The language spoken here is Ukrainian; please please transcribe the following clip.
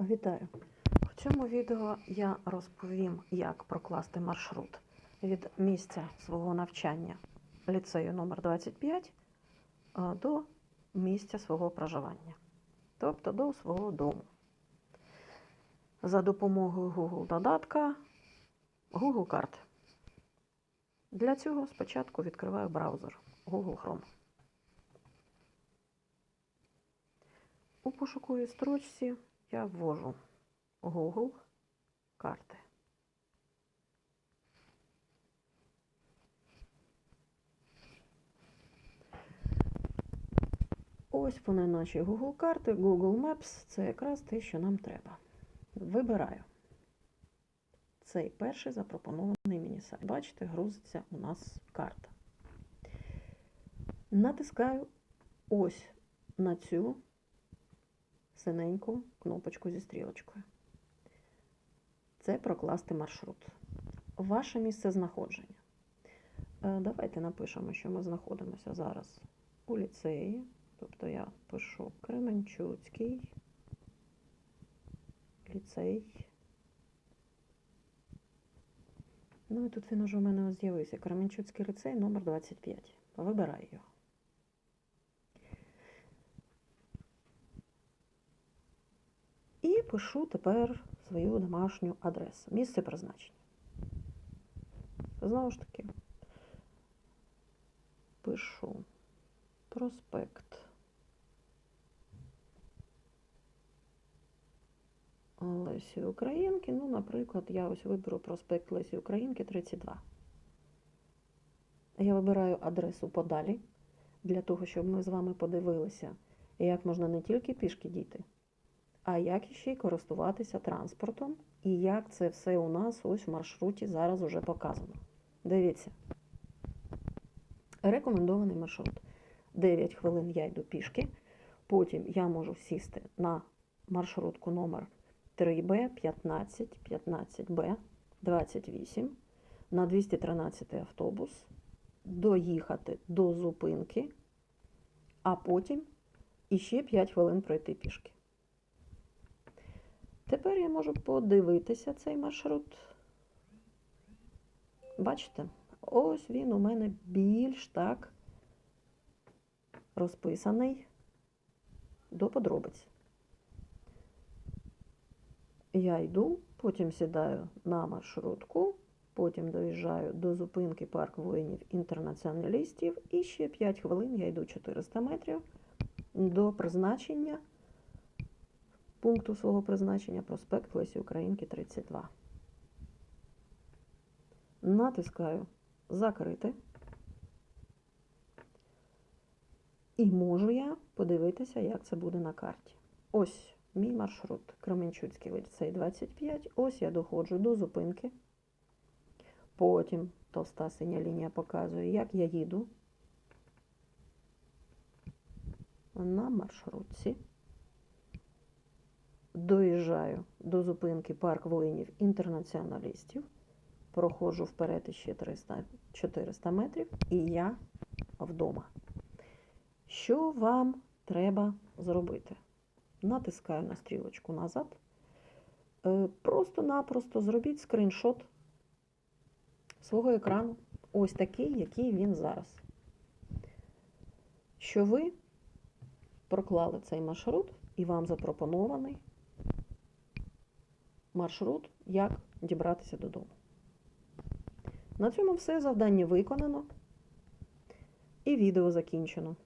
Вітаю! В цьому відео я розповім, як прокласти маршрут від місця свого навчання ліцею номер 25 до місця свого проживання, тобто до свого дому. За допомогою Google додатка Google карти. Для цього спочатку відкриваю браузер Google Chrome. У пошуковій строчці я ввожу Google карти. Ось вони наші Google карти, Google Maps це якраз те, що нам треба. Вибираю. Цей перший запропонований мені сайт. Бачите, грузиться у нас карта. Натискаю ось на цю синеньку кнопочку зі стрілочкою. Це прокласти маршрут. Ваше місце знаходження. Е, Давайте напишемо, що ми знаходимося зараз у ліцеї. Тобто я пишу Кременчуцький ліцей. Ну і тут він уже у мене з'явився. Кременчуцький ліцей номер 25. Вибираю його. Пишу тепер свою домашню адресу. Місце призначення. Знову ж таки, пишу проспект Лесі Українки. Ну, наприклад, я ось виберу проспект Лесі Українки 32. Я вибираю адресу подалі, для того, щоб ми з вами подивилися, як можна не тільки пішки дійти, а як іще й користуватися транспортом, і як це все у нас ось в маршруті зараз уже показано. Дивіться. Рекомендований маршрут. 9 хвилин я йду пішки, потім я можу сісти на маршрутку номер 3Б, 15, 15Б, 28, на 213 автобус, доїхати до зупинки, а потім іще 5 хвилин пройти пішки. Тепер я можу подивитися цей маршрут. Бачите? Ось він у мене більш так розписаний до подробиць. Я йду, потім сідаю на маршрутку, потім доїжджаю до зупинки парк воїнів-інтернаціоналістів і ще 5 хвилин я йду 400 метрів до призначення пункту свого призначення проспект Лесі Українки 32. Натискаю закрити. І можу я подивитися, як це буде на карті. Ось мій маршрут Кременчуцький ліцей 25. Ось я доходжу до зупинки. Потім товста синя лінія показує, як я їду на маршрутці. Доїжджаю до зупинки парк воїнів-інтернаціоналістів. Проходжу вперед ще 300, 400 метрів, і я вдома. Що вам треба зробити? Натискаю на стрілочку назад. Е, Просто-напросто зробіть скріншот свого екрану. Ось такий, який він зараз. Що ви проклали цей маршрут і вам запропонований маршрут, як дібратися додому. На цьому все завдання виконано і відео закінчено.